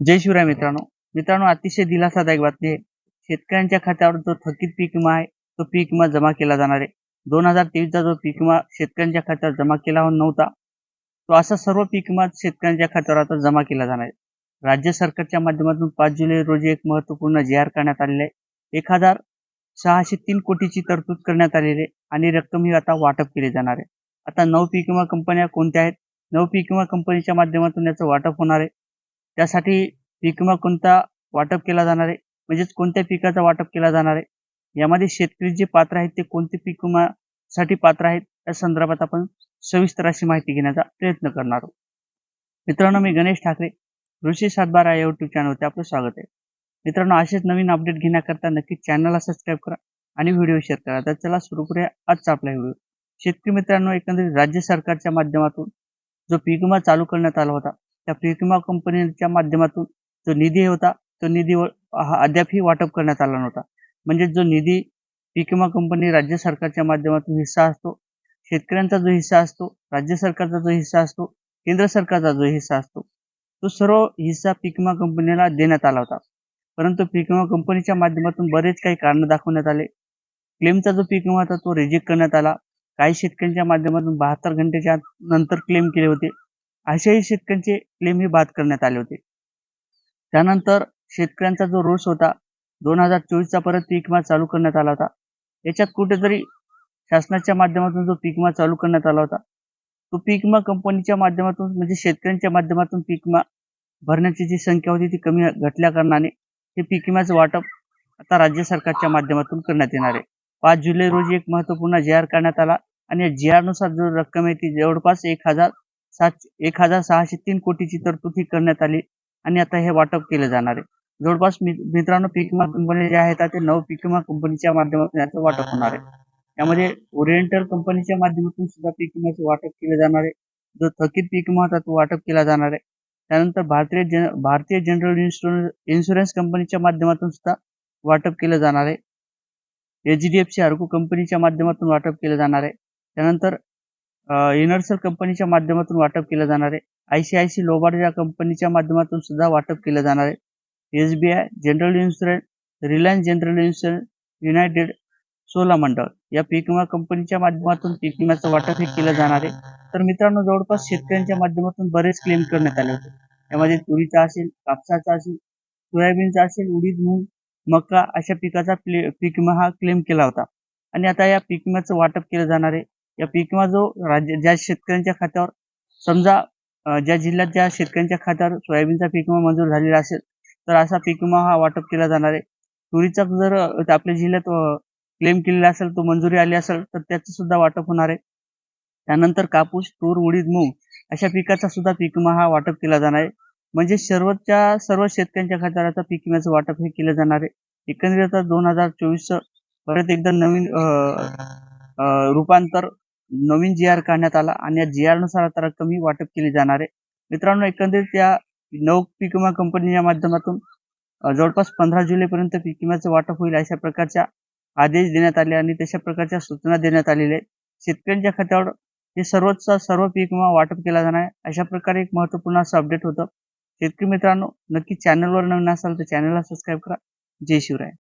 जय शिवराय मित्रांनो. मित्रांनो अतिशय दिलासादायक बातमी आहे. शेतकऱ्यांच्या खात्यावर जो थकीत पीक विमा आहे तो पीक विमा जमा केला जाणार आहे. दोन हजार तेवीसचा जो पीक विमा शेतकऱ्यांच्या खात्यावर जमा केला नव्हता तो असा सर्व पीक विमा शेतकऱ्यांच्या खात्यावर आता जमा केला जाणार आहे. राज्य सरकारच्या माध्यमातून पाच जुलै रोजी एक महत्त्वपूर्ण जी करण्यात आलेले आहे. एक हजार सहाशे तीन कोटीची तरतूद करण्यात आलेली आहे आणि रक्कम ही आता वाटप केली जाणार आहे. आता नऊ पीक विमा कंपन्या कोणत्या आहेत? नऊ पीक विमा कंपनीच्या माध्यमातून याचं वाटप होणार आहे. त्यासाठी पीक विमा कोणता वाटप केला जाणार आहे? म्हणजेच कोणत्या पिकाचा वाटप केला जाणार आहे? यामध्ये शेतकरी जे पात्र आहेत ते कोणते पीक विमासाठी पात्र आहेत? त्या संदर्भात आपण सविस्तर अशी माहिती घेण्याचा प्रयत्न करणार आहोत. मित्रांनो मी गणेश ठाकरे ऋषी सातबारा या युट्यूब चॅनलवरती आपलं स्वागत आहे. मित्रांनो असेच नवीन अपडेट घेण्याकरता नक्की चॅनलला सबस्क्राईब करा आणि व्हिडिओ शेअर करा. तर चला सुरू करूया आजचा आपला व्हिडिओ शेतकरी मित्रांनो एकंदरीत राज्य सरकारच्या माध्यमातून जो पीक विमा चालू करण्यात आला होता त्या पीक विमा कंपनीच्या माध्यमातून जो निधी होता तो निधी हा अद्यापही वाटप करण्यात आला नव्हता. म्हणजे जो निधी पीक विमा कंपनी राज्य सरकारच्या माध्यमातून हिस्सा असतो शेतकऱ्यांचा जो हिस्सा असतो राज्य सरकारचा जो हिस्सा असतो केंद्र सरकारचा जो हिस्सा असतो तो सर्व हिस्सा पीक विमा कंपनीला देण्यात आला होता. परंतु पीक विमा कंपनीच्या माध्यमातून बरेच काही कारण दाखवण्यात आले. क्लेमचा जो पीक विमा होता तो रिजेक्ट करण्यात आला. काही शेतकऱ्यांच्या माध्यमातून बहात्तर घंटेच्या नंतर क्लेम केले होते. अशाही शेतकऱ्यांचे क्लेम हे बाद करण्यात आले होते. त्यानंतर शेतकऱ्यांचा जो रोष होता दोन हजार चोवीसचा परत पीक विमा चालू करण्यात आला होता. याच्यात कुठेतरी शासनाच्या माध्यमातून जो पीक विमा चालू करण्यात आला होता तो पीक विमा कंपनीच्या माध्यमातून म्हणजे शेतकऱ्यांच्या माध्यमातून पीक विमा भरण्याची जी संख्या होती ती कमी घटल्या कारणाने हे पीक विम्याचं वाटप आता राज्य सरकारच्या माध्यमातून करण्यात येणार आहे. पाच जुलै रोजी एक महत्त्वपूर्ण जी आर करण्यात आला आणि या जी आरनुसार जो रक्कम आहे ती जवळपास एक हजार सात एक हजार सहाशे तीन कोटीची तरतूद ही करण्यात आली आणि आता हे वाटप केलं जाणार आहे. जवळपास मित्रांनो पीक विमा कंपनी ज्या आहेत ते नऊ पीक विमा कंपनीच्या माध्यमातून याचं वाटप होणार आहे. त्यामध्ये ओरिएंटल कंपनीच्या माध्यमातून सुद्धा पीक विम्याचं वाटप केलं जाणार आहे. जो थकीत पीक विमा होता तो वाटप केला जाणार आहे. त्यानंतर भारतीय जन भारतीय जनरल इन्शुरन्स इन्शुरन्स कंपनीच्या माध्यमातून सुद्धा वाटप केलं जाणार आहे. H D F C Ergo कंपनीच्या माध्यमातून वाटप केलं जाणार आहे. त्यानंतर युनिव्हर्सल कंपनीच्या माध्यमातून वाटप केलं जाणार आहे. I C I C Lombard या कंपनीच्या माध्यमातून सुद्धा वाटप केलं जाणार आहे. S B I general insurance Reliance general insurance United सोला मंडळ या पीक विमा कंपनीच्या माध्यमातून पीक विम्याचं वाटप हे केलं जाणार आहे. तर मित्रांनो जवळपास शेतकऱ्यांच्या माध्यमातून बरेच क्लेम करण्यात आले होते. त्यामध्ये तुरीचा असेल कापसाचा असेल सोयाबीनचा असेल उडीद मूग मका अशा पिकाचा पीक विमा हा क्लेम केला होता. आणि आता या पीक विम्याचं वाटप केलं जाणार आहे. या पीक विमा जो राज्य ज्या शेतकऱ्यांच्या खात्यावर समजा ज्या जिल्ह्यात ज्या शेतकऱ्यांच्या खात्यावर सोयाबीनचा पीक विमा मंजूर झालेला असेल तर असा पीक विमा हा वाटप केला जाणार आहे. तुरीचा जर आपल्या जिल्ह्यात क्लेम केलेला असेल तो मंजुरी आली असेल तर त्याचं सुद्धा वाटप होणार आहे. त्यानंतर कापूस तूर उडीद मूग अशा पिकाचा सुद्धा पीक विमा हा वाटप केला जाणार आहे. म्हणजे सर्वच्या सर्व शेतकऱ्यांच्या खात्यावर आता पीक विम्याचं वाटप हे केलं जाणार आहे. एकंदरीत दोन हजार चोवीस परत एकदा नवीन रूपांतर नवीन जी आर काढण्यात आला आणि या जी आरनुसार आता रक्कम ही वाटप केली जाणार आहे. मित्रांनो एकंदरीत या नऊ पीक विमा कंपनीच्या माध्यमातून जवळपास पंधरा जुलैपर्यंत पीक विम्याचं वाटप होईल अशा प्रकारच्या आदेश देण्यात आले आणि तशा प्रकारच्या सूचना देण्यात आलेल्या आहेत. शेतकऱ्यांच्या खात्यावर हे सर्वचा सर्व पीक विमा वाटप केला जाणार आहे. अशा प्रकारे एक महत्त्वपूर्ण असं अपडेट होतं. शेतकरी मित्रांनो नक्की चॅनलवर नवीन असाल तर चॅनलला सबस्क्राईब करा. जय शिवराय.